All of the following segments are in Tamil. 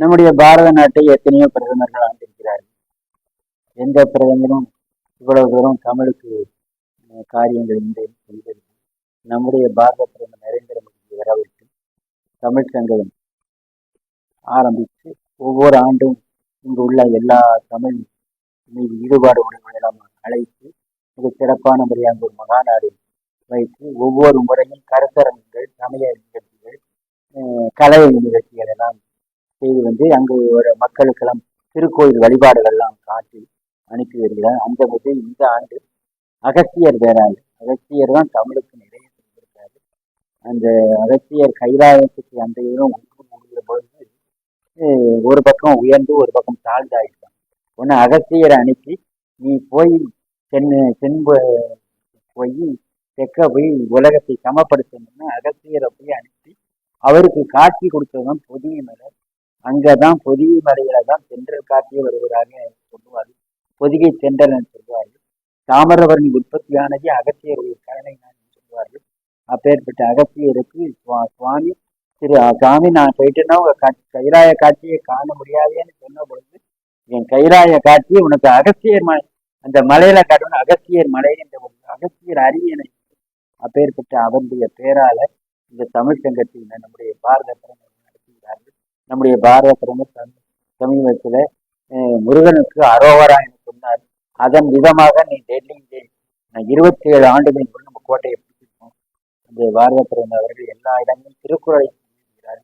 நம்முடைய பாரத நாட்டை எத்தனையோ பிரதமர்கள் ஆண்டிருக்கிறார்கள். எந்த பிரதமரும் இவ்வளவு தூரம் தமிழுக்கு காரியங்கள் இல்லை செய்தது நம்முடைய பாரத பிரதமர் நரேந்திர மோடி வரவிட்டு தமிழ் சங்கம் ஆரம்பித்து ஒவ்வொரு ஆண்டும் இங்கு உள்ள எல்லா தமிழ் மீது ஈடுபாடு உடையவர்களெல்லாம் அழைத்து மிக சிறப்பான முறையாக ஒரு மகாநாடு வைத்து ஒவ்வொரு முறையும் கருத்தரங்குகள் சமய நிகழ்ச்சிகள் கலை நிகழ்ச்சிகள் எல்லாம் செய்து வந்து அங்கு ஒரு மக்களுக்கெல்லாம் திருக்கோயில் வழிபாடுகள்லாம் காட்டி அனுப்பி வருகிறார். அந்த வகையில் இந்த ஆண்டு அகஸ்தியர் வேறாள் அகஸ்தியர் தான் தமிழுக்கு நிறைய செஞ்சிருக்காரு அந்த அகஸ்தியர் கைலாயத்துக்கு அந்த இடம் ஒன்று முடிகிற பொழுது ஒரு பக்கம் உயர்ந்து ஒரு பக்கம் தாழ்ந்தாயிட்டான். ஒன்று அகஸ்தியரை அனுப்பி நீ போய் தென் தென்பு போய் தெக்க போய் உலகத்தை சமப்படுத்தணும்னு அகஸ்தியரை போய் அனுப்பி அவருக்கு காட்சி கொடுத்ததுதான் புதிய மலர். அங்கதான் பொதிகை மலையில தான் தென்றல் காட்டியே வருவதாக சொல்லுவார்கள். பொதிகை தென்றல் சொல்லுவார்கள். தாமிரபரணி உற்பத்தியானது அகத்தியருடைய கருணை நான் சொல்லுவார்கள். அப்பேற்பட்ட அகத்தியருக்கு சுவாமி திரு சாமி நான் போயிட்டேன்னா உங்க கா- கைலாய காட்சியை காண முடியாதேன்னு சொன்ன பொழுது என் கைலாய காட்சி உனக்கு அகத்தியர் மலை அந்த மலையில காட்டணும் அகத்தியர் மலை என்ற ஒரு அகத்தியர் அரியணை. அப்பேற்பட்ட அவருடைய பேரால இந்த தமிழ் சங்கத்தில் நம்முடைய பாரத நடத்துகிறார்கள். நம்முடைய பாரத பிரதமர் சமீ- முருகனுக்கு அரோவரா என்று சொன்னார். அதன் விதமாக நீ டெல்லியிலே இருபத்தி ஏழு ஆண்டுகள் முன்பு நம்ம கோட்டையை பிடிச்சிருக்கோம். நம்முடைய பாரத பிரதமர் அவர்கள் எல்லா இடங்களும் திருக்குறளை சொல்கிறார்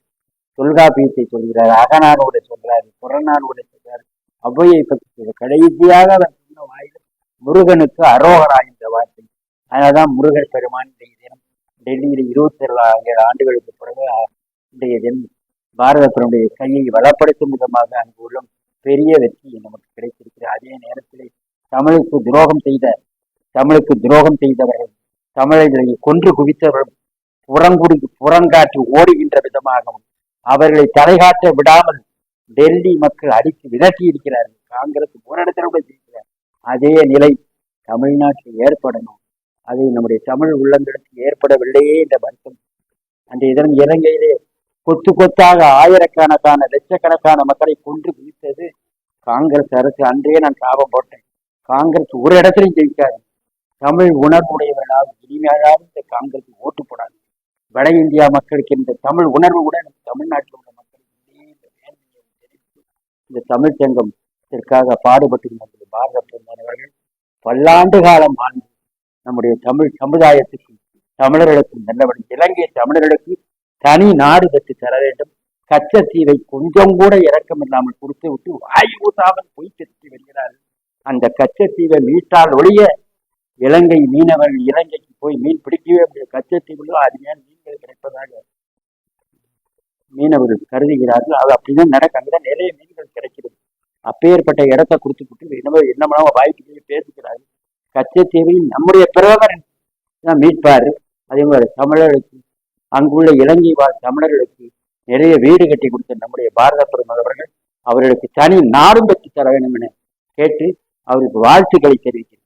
தொல்காப்பியத்தை சொல்கிறார் அகநானோட சொல்றாரு புறநானோட சொல்றார். அவ்வையை பற்றி கடைசியாக அவர் சொன்ன வாயில் முருகனுக்கு அரோகரா என்ற வார்த்தை. அதனால்தான் முருகன் பெருமான் இன்றைய தினம் டெல்லியில் இருபத்தி ஏழு ஆண்டுகளுக்கு பிறகு இன்றைய தினம் பாரதத்தினுடைய கையை வளப்படுத்தும் விதமாக அங்கு உள்ள பெரிய வெற்றி நமக்கு கிடைத்திருக்கிறது. அதே நேரத்தில் தமிழுக்கு துரோகம் செய்த தமிழுக்கு துரோகம் செய்தவர்கள் தமிழர்களை கொன்று குவித்தவர்கள் புறங்குடி புறங்காற்றி ஓடுகின்ற விதமாகவும் அவர்களை தலைகாட்ட விடாமல் டெல்லி மக்கள் அடித்து விரட்டி இருக்கிறார்கள். காங்கிரஸ் ஒரு இடத்துல கூட அதே நிலை தமிழ்நாட்டில் ஏற்படணும். அது நம்முடைய தமிழ் உள்ளங்களுக்கு ஏற்படவில்லையே என்ற வருத்தம் அந்த இதன் இலங்கையிலே கொத்து கொத்தாக ஆயிரக்கணக்கான லட்சக்கணக்கான மக்களை கொன்று குவித்தது காங்கிரஸ் அரசு. அன்றே நான் சாபம் போட்டேன். காங்கிரஸ் ஒரு இடத்துலையும் ஜெயிக்காது. தமிழ் உணர்வுடையவர்களால் இனிமையாவது இந்த காங்கிரஸ் ஓட்டு போடாது. வட இந்தியா மக்களுக்கு இந்த தமிழ் உணர்வு கூட நம்ம தமிழ்நாட்டில் உள்ள மக்களுக்கு இந்த தமிழ் சங்கம் இதற்காக பாடுபட்டு நம்முடைய பாரத பிரதமர் பல்லாண்டு காலம் ஆண்டு நம்முடைய தமிழ் சமுதாயத்துக்கும் தமிழர்களுக்கும் நல்லபடி இலங்கை தமிழர்களுக்கு தனி நாடு கட்டி தர வேண்டும். கச்சத்தீவை கொஞ்சம் கூட இறக்கம் இல்லாமல் கொடுத்து விட்டு வாய் ஊசாமல் போய் திருத்தி வருகிறார்கள் அந்த கச்சத்தீவை மீட்டால் ஒழிய இலங்கை மீனவர்கள் இலங்கைக்கு போய் மீன் பிடிக்கவே முடியாது. கச்சத்தீவுல அருமையான மீன்கள் கிடைப்பதாக மீனவர்கள் கருதுகிறார்கள்? அது அப்படிதான் நடக்க அங்கதான் நிறைய மீன்கள் கிடைக்கிறது. அப்பேற்பட்ட இடத்த கொடுத்துக்கிட்டு என்னமோ என்னமோ வாய்ப்பு பேசுகிறார்கள். கச்சத்தீவை நம்முடைய பிரதமர் தான் மீட்பாரு. அதே மாதிரி தமிழர்களுக்கு அங்குள்ள இலங்கை வாழ் தமிழர்களுக்கு நிறைய வீடு கட்டி கொடுத்த நம்முடைய பாரத பிரதமர் அவர்கள் அவர்களுக்கு தனி நாடும் பெற்று தர வேண்டும் என கேட்டு அவருக்கு வாழ்த்துக்களை தெரிவிக்கிறேன்.